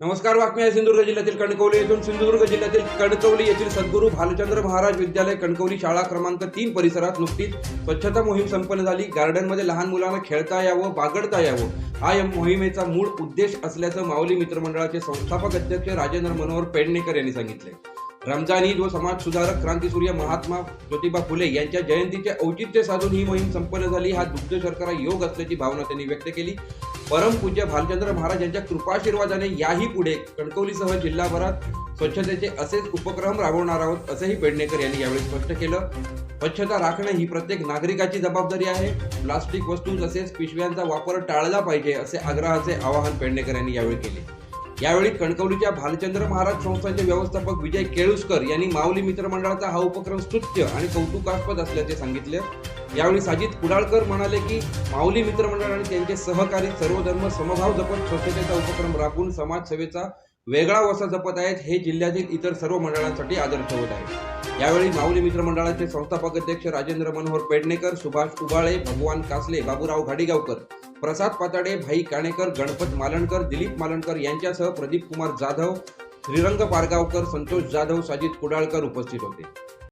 नमस्कार बातमी आहे सिंधुदुर्ग जिल्ह्यातील कणकवली येथून सिंधुदुर्ग जिल्ह्यातील कणकवली येथील सद्गुरू भालचंद्र महाराज विद्यालय कणकवली शाळा क्रमांक तीन परिसरात नुकतीच स्वच्छता मोहीम संपन्न झाली. गार्डनमध्ये लहान मुलांना खेळता यावं बागडता यावं हा या मोहिमेचा मूळ उद्देश असल्याचं माऊली मित्रमंडळाचे संस्थापक अध्यक्ष राजेंद्र मनोहर पेडणेकर यांनी सांगितले. रमजान ईद व समाज सुधारक क्रांतीसूर्य महात्मा ज्योतिबा फुले यांच्या जयंतीचे औचित्य साधून ही मोहीम संपन्न झाली. हा दुग्ध शर्करा योग असल्याची भावना त्यांनी व्यक्त केली. परमपूज्य भालचंद्र महाराज यांच्या कृपाशीर्वादाने याही पुढे कणकवलीसह जिल्हाभरात स्वच्छतेचे असेच उपक्रम राबवणार आहोत असंही पेडणेकर यांनी यावेळी स्पष्ट केलं. स्वच्छता राखणं ही प्रत्येक नागरिकाची जबाबदारी आहे. प्लास्टिक वस्तू तसेच पिशव्यांचा वापर टाळला पाहिजे असे आग्रहाचे आवाहन पेडणेकर यांनी यावेळी केले. यावेळी कणकवलीच्या भालचंद्र महाराज संस्थांचे व्यवस्थापक विजय केळुसकर यांनी माऊली मित्रमंडळाचा हा उपक्रम स्तुत्य आणि कौतुकास्पद असल्याचे सांगितले. यावेळी साजिद कुडाळकर म्हणाले की माऊली मित्रमंडळ आणि त्यांचे सहकारी सर्व धर्म समभाव जपत स्वच्छतेचा उपक्रम राबवून समाजसेवेचा वेगळा वसा जपत आहेत हे जिल्ह्यातील इतर सर्व मंडळांसाठी आदर ठेवत आहे. यावेळी माऊली मित्रमंडळाचे संस्थापक अध्यक्ष राजेंद्र मनोहर पेडणेकर सुभाष उबाळे भगवान कासले बाबूराव घाडीगावकर प्रसाद पाताडे भाई काणेकर गणपत मालणकर दिलीप मालणकर यांच्यासह प्रदीप कुमार जाधव श्रीरंग पारगावकर संतोष जाधव साजिद कुडाळकर उपस्थित होते.